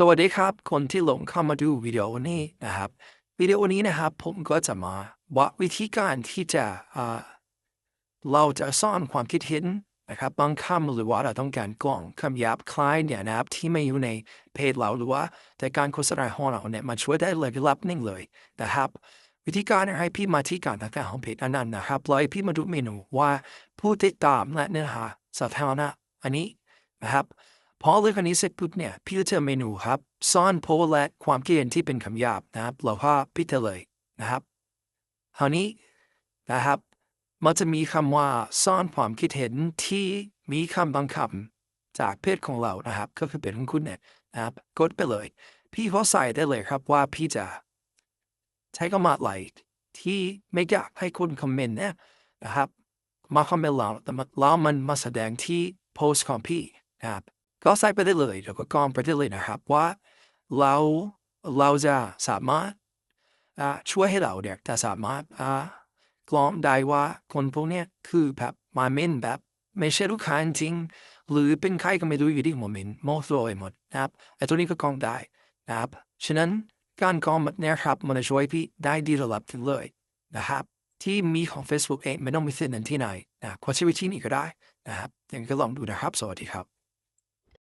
สวัสดีครับ คนที่หลงเข้ามาดูวิดีโอนี้นะครับวิดีโอนี้นะครับ ผมก็จะมาว่าวิธีการที่จะเราจะซ่อนความคิดเห็นนะครับบางคำหรือว่าเราต้องการกล่องคำหยาบคล้ายเนี่ยนะครับที่ไม่อยู่ในเพจเราหรือว่าแต่การโฆษณาของเราเนี่ยมาช่วยได้เลยรับนิ่งเลยนะครับ วิธีการให้พี่มาที่การต่างๆของเพจนั้นนะครับแล้วให้พี่มาดูเมนูว่าผู้ติดตามและเนื้อหาสาธารณะอันนี้นะครับ พอเลือกอันนี้เสร็จปุ๊บเนี่ยพี่จะเจอเมนูครับ ซ่อนโพลและความคิดเห็นที่เป็นคำหยาบนะครับ เราก็พิจารเลยนะครับคราวนี้นะครับมันจะมีคำว่าซ่อนความคิดเห็นที่มีคำบางคำจากเพจของเรานะครับ ก็คือเป็นของคุณเนี่ยนะครับกดไปเลย พี่ก็ใส่ได้เลยครับว่าพี่จะใช้คำว่าอะไรที่ไม่อยากให้คุณคอมเมนต์นี่ยนะครับ มาคอมเมนต์เราแต่แล้วมันมาแสดงที่โพสต์ของพี่นะครับ ก็ใส่ไปได้เลยแล้วก็กรองไปได้เลยนะครับว่าเราเราจะสามารถช่วยให้เราเนี่ยจะสามารถกรองได้ว่าคนพวกเนี้ยคือแบบมาเมนแบบไม่ใช่ลูกค้าจริง หรือเป็นใครก็ไม่รู้อยู่ดีโมเมนโมโซไปหมดนะครับไอ้ตัวนี้ก็กรองได้นะครับฉะนั้นการกรองแบบเนี้ยครับมันจะช่วยพี่ได้ดีระดับถึงเลยนะครับที่มีของ Facebook เองไม่ต้องมีเส้นนั้นที่ไหนนะขอใช้วิธีนี้ก็ได้นะครับยังก็ลองดูนะครับ สวัสดีครับ